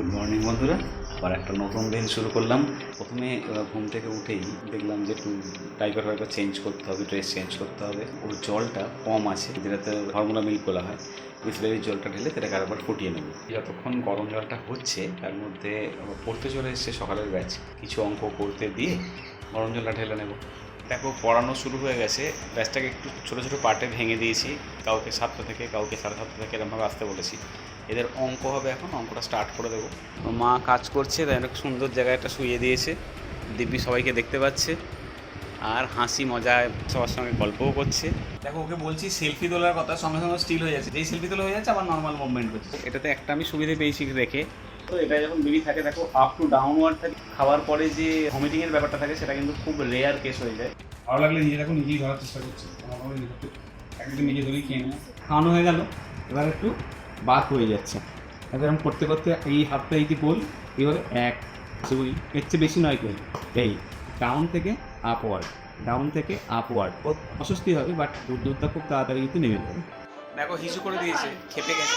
Good morning বন্ধুরা। আবার একটা নতুন দিন শুরু করলাম। প্রথমে ঘুম থেকে উঠেই দেখলাম যে একটু টাইপার ফাইপার চেঞ্জ করতে হবে ড্রেস চেঞ্জ করতে হবে। ওর জলটা কম আছে যেটাতে ফর্মুলা মিল্ক বলা হয়। বিসলেরির জলটা ঢেলে সেটাকে আরেকবার ফুটিয়ে নেব। যতক্ষণ গরম জলটা হচ্ছে, তার মধ্যে পড়তে চলে এসছে সকালের ব্যাচ কিছু অঙ্ক করতে দিয়ে গরম জলটা ঢেলে নেব। দেখো পড়ানো শুরু হয়ে গেছে। ব্যাচটাকে একটু ছোটো ছোটো পার্টে ভেঙে দিয়েছি। কাউকে সাতটা থেকে কাউকে সাড়ে সাতটা থেকে এরকমভাবে আসতে বলেছি। এদের অঙ্ক হবে এখন অঙ্কটা স্টার্ট করে দেবো। মা কাজ করছে তাই অনেক সুন্দর জায়গায় একটা শুয়ে দিয়েছে। দিব্যি সবাইকে দেখতে পাচ্ছে। আর হাসি মজায় সবার সঙ্গে গল্পও করছে। দেখো ওকে বলছি সেলফি তোলার কথা সঙ্গে সঙ্গে স্টিল হয়ে যাচ্ছে। যেই সেলফি তোলা হয়ে যাচ্ছে আবার নর্মাল মুভমেন্ট হচ্ছে। এটাতে একটা আমি সুবিধে পেয়েছি দেখে। তো এটা যখন বেবি থাকে দেখো আপ টু ডাউনওয়ার্ড থাকে। খাওয়ার পরে যে ভমিটিংয়ের ব্যাপারটা থাকে সেটা কিন্তু খুব রেয়ার কেস হয়ে যায়। ভালো লাগলে নিজে দেখো নিজেই ধরার চেষ্টা করছে। আমার নিজে ধরেই খেয়ে নেয় খাওয়ানো হয়ে গেল। এবার একটু বাদ হয়ে যাচ্ছে। এবার আমি করতে করতে এই হাতটা এই যে গোল এইভাবে এক দুই এর চেয়ে বেশি নয় কেউ। এই ডাউন থেকে আপওয়ার্ড ডাউন থেকে আপওয়ার্ড অস্বস্তি হবে বাট দূর দূরটা খুব তাড়াতাড়ি কিন্তু নেমে যাবে। দেখো হিসু করে দিয়েছে খেপে গেছে।